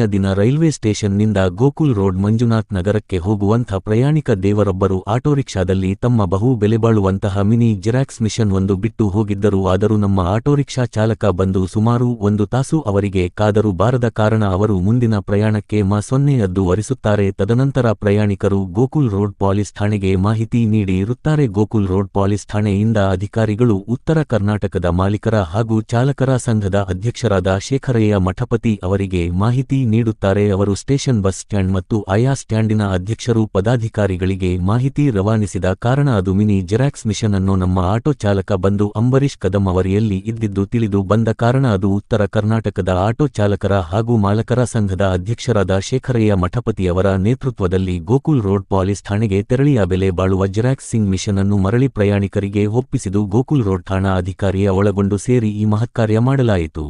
ಮಾರನೆಯ ದಿನ ರೈಲ್ವೆ ಸ್ಟೇಷನ್ನಿಂದ ಗೋಕುಲ್ ರೋಡ್ ಮಂಜುನಾಥ್ ನಗರಕ್ಕೆ ಹೋಗುವಂಥ ಪ್ರಯಾಣಿಕ ದೇವರೊಬ್ಬರು ಆಟೋ ರಿಕ್ಷಾದಲ್ಲಿ ತಮ್ಮ ಬಹು ಬೆಲೆಬಾಳುವಂತಹ ಮಿನಿ ಜೆರಾಕ್ಸ್ ಮಿಷನ್ ಒಂದು ಬಿಟ್ಟು ಹೋಗಿದ್ದರು. ಆದರೂ ನಮ್ಮ ಆಟೋ ರಿಕ್ಷಾ ಚಾಲಕ ಬಂದು ಸುಮಾರು ಒಂದು ತಾಸು ಅವರಿಗೆ ಕಾದರೂ ಬಾರದ ಕಾರಣ ಅವರು ಮುಂದಿನ ಪ್ರಯಾಣಕ್ಕೆ ಮಾ ಸೊನ್ನೆಯದ್ದು ವರಿಸುತ್ತಾರೆ. ತದನಂತರ ಪ್ರಯಾಣಿಕರು ಗೋಕುಲ್ ರೋಡ್ ಪೊಲೀಸ್ ಠಾಣೆಗೆ ಮಾಹಿತಿ ನೀಡಿ ಇರುತ್ತಾರೆ. ಗೋಕುಲ್ ರೋಡ್ ಪೊಲೀಸ್ ಠಾಣೆಯಿಂದ ಅಧಿಕಾರಿಗಳು ಉತ್ತರ ಕರ್ನಾಟಕದ ಮಾಲೀಕರ ಹಾಗೂ ಚಾಲಕರ ಸಂಘದ ಅಧ್ಯಕ್ಷರಾದ ಶೇಖರಯ್ಯ ಮಠಪತಿ ಅವರಿಗೆ ಮಾಹಿತಿ ನೀಡುತ್ತಾರೆ. ಅವರು ಸ್ಟೇಷನ್ ಬಸ್ ಸ್ಟ್ಯಾಂಡ್ ಮತ್ತು ಆಯಾ ಸ್ಟ್ಯಾಂಡಿನ ಅಧ್ಯಕ್ಷರು ಪದಾಧಿಕಾರಿಗಳಿಗೆ ಮಾಹಿತಿ ರವಾನಿಸಿದ ಕಾರಣ ಅದು ಮಿನಿ ಜೆರಾಕ್ಸ್ ಮಿಷನ್ ಅನ್ನು ನಮ್ಮ ಆಟೋ ಚಾಲಕ ಬಂದು ಅಂಬರೀಶ್ ಕದಂ ಅವರಿಯಲ್ಲಿ ಇದ್ದಿದ್ದು ತಿಳಿದು ಬಂದ ಕಾರಣ ಅದು ಉತ್ತರ ಕರ್ನಾಟಕದ ಆಟೋ ಚಾಲಕರ ಹಾಗೂ ಮಾಲಕರ ಸಂಘದ ಅಧ್ಯಕ್ಷರಾದ ಶೇಖರಯ್ಯ ಮಠಪತಿಯವರ ನೇತೃತ್ವದಲ್ಲಿ ಗೋಕುಲ್ ರೋಡ್ ಪೊಲೀಸ್ ಠಾಣೆಗೆ ತೆರಳಿಯ ಬೆಲೆ ಬಾಳುವ ಜೆರಾಕ್ಸ್ ಸಿಂಗ್ ಮಿಷನ್ ಅನ್ನು ಮರಳಿ ಪ್ರಯಾಣಿಕರಿಗೆ ಒಪ್ಪಿಸಿದು ಗೋಕುಲ್ ರೋಡ್ ಠಾಣಾ ಅಧಿಕಾರಿಯ ಒಳಗೊಂಡು ಸೇರಿ ಈ ಮಹತ್ಕಾರ್ಯ ಮಾಡಲಾಯಿತು.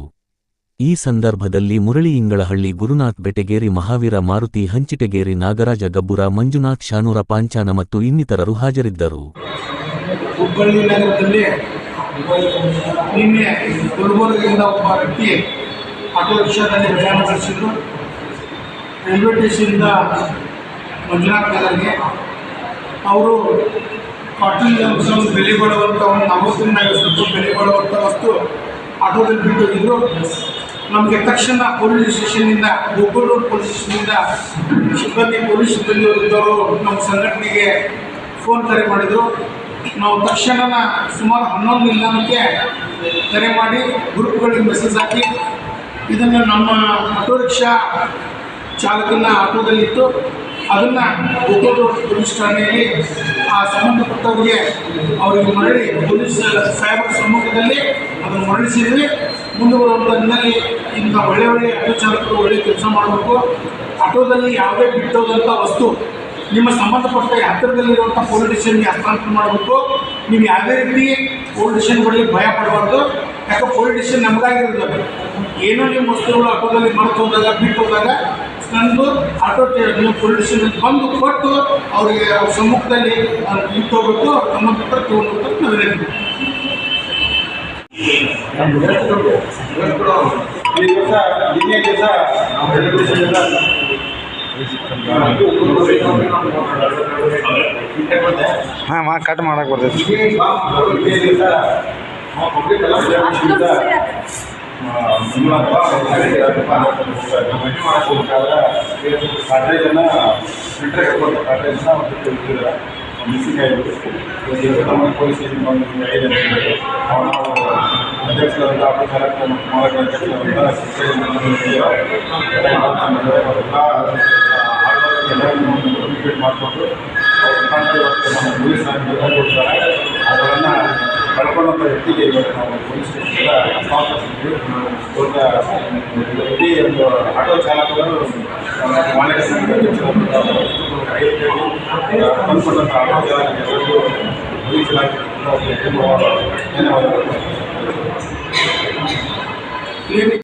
ಈ ಸಂದರ್ಭದಲ್ಲಿ ಮುರಳಿ ಇಂಗಳಹಳ್ಳಿ ಗುರುನಾಥ್ ಬೆಟಗೇರಿ ಮಹಾವೀರ ಮಾರುತಿ ಹಂಚಿಟಗೇರಿ ನಾಗರಾಜ ಗಬ್ಬುರ ಮಂಜುನಾಥ್ ಶಾನೂರ ಪಾಂಚಾನ ಮತ್ತು ಇನ್ನಿತರರು ಹಾಜರಿದ್ದರು. ಅವರು ಜಂಕ್ಷನ್ ಬೆಲೆ ಕೊಡುವಂಥ ಒಂದು ನಮಸ್ತಿನ ಬೆಲೆ ಬಾಳುವಂಥ ವಸ್ತು ಆಟೋದಲ್ಲಿ ಬಿಟ್ಟು ಹೋಗಿದ್ರು. ನಮಗೆ ತಕ್ಷಣ ಪೊಲೀಸ್ ಸ್ಟೇಷನ್ನಿಂದ ಗೋಕುಲ್ ಪೊಲೀಸ್ ಸ್ಟೇಷನ್ನಿಂದ ಸಿಬ್ಬಂದಿ ಪೊಲೀಸ್ ಸಿಬ್ಬಂದಿ ಇದ್ದವರು ನಮ್ಮ ಸಂಘಟನೆಗೆ ಫೋನ್ ಕರೆ ಮಾಡಿದರು. ನಾವು ತಕ್ಷಣ ಸುಮಾರು ಹನ್ನೊಂದು ನಿಲ್ದಾಣಕ್ಕೆ ಕರೆ ಮಾಡಿ ಗ್ರೂಪ್ಗಳಿಗೆ ಮೆಸೇಜ್ ಹಾಕಿ, ಇದನ್ನು ನಮ್ಮ ಆಟೋ ರಿಕ್ಷಾ ಚಾಲಕನ ಆಟೋದಲ್ಲಿತ್ತು. ಅದನ್ನು ಗೋಕುಲ್ ರೋಡ್ ಪೊಲೀಸ್ ಠಾಣೆಯಲ್ಲಿ ಆ ಸಂಬಂಧಪಟ್ಟವರಿಗೆ ಅವರಿಗೆ ಮರಳಿ ಪೊಲೀಸ್ ಸಾಹೇಬರ ಸಮ್ಮುಖದಲ್ಲಿ ಅದನ್ನು ಮರಳಿಸಿದ್ವಿ. ಮುಂದೆ ಹಿನ್ನೆಲೆ ಇಂಥ ಒಳ್ಳೆ ಒಳ್ಳೆ ಆಟೋ ಚಾಲಕರು ಒಳ್ಳೆ ಕೆಲಸ ಮಾಡಬೇಕು. ಆಟೋದಲ್ಲಿ ಯಾವುದೇ ಬಿಟ್ಟೋದಂಥ ವಸ್ತು ನಿಮ್ಮ ಸಂಬಂಧಪಟ್ಟ ಹತ್ತಿರದಲ್ಲಿರುವಂಥ ಪೊಲೀಸ್ ಸ್ಟೇಷನ್ಗೆ ಹಸ್ತಾಂತರ ಮಾಡಬೇಕು. ನೀವು ಯಾವುದೇ ರೀತಿ ಪೊಲೀಸ್ ಸ್ಟೇಷನ್ಗಳಿಗೆ ಭಯ ಪಡಬಾರ್ದು. ಯಾಕೆ ಪೊಲೀಸ್ ಸ್ಟೇಷನ್ ನಮಗಾಗಿರೋದು. ಏನೋ ನಿಮ್ಮ ವಸ್ತುಗಳು ಆಟೋದಲ್ಲಿ ಮರೆತು ಹೋದಾಗ, ಬಿಟ್ಟು ನಂದು ಆಟೋ ನೀವು ಪೊಲೀಸ್ ಸ್ಟೇಷನ್ ಬಂದು ಕೊಟ್ಟು ಅವರಿಗೆ ಅವ್ರ ಸಮ್ಮುಖದಲ್ಲಿ ಇಟ್ಟು ಹೋಗ್ಬೇಕು ಸಂಬಂಧಪಟ್ಟ ತಗೊಂಡು ನಾವು ಹಾಂ ಮಾ ಕಟ್ ಮಾಡಕ್ಕೆ ಬರ್ತೈತಿ. ಮಿಸ್ಸಿಂಗ್ ಆಯಿತು ಪೊಲೀಸ್ ಸ್ಟೇಷನ್ ಬಂದು ಐದು ಚಾಲಕ ಮತ್ತು ಮಾಲಕ ಅಧ್ಯಕ್ಷರಾದಂಥ ರಿಪೀಟ್ ಮಾಡಿಕೊಂಡು ಅವ್ರ ಪೊಲೀಸ್ ಕೊಡ್ತಾರೆ ಅದನ್ನು ಕಳ್ಕೊಂಡಂಥ ವ್ಯಕ್ತಿಗೆ ನಾವು ಪೊಲೀಸ್ ಸ್ಟೇಷನ್ಗೆ ಹಸ್ತಾಂತರಿಸಿದ್ವಿ ದೊಡ್ಡ ವ್ಯಕ್ತಿ ಒಂದು ಆಟೋ ಚಾಲಕರು ಸಂಘದ ಬಂದ್ಕೊಂಡಂಥ ಆಟೋ ಎಲ್ಲರಿಗೂ ಪೊಲೀಸ್ ಇಲಾಖೆ ಧನ್ಯವಾದಗಳು clinic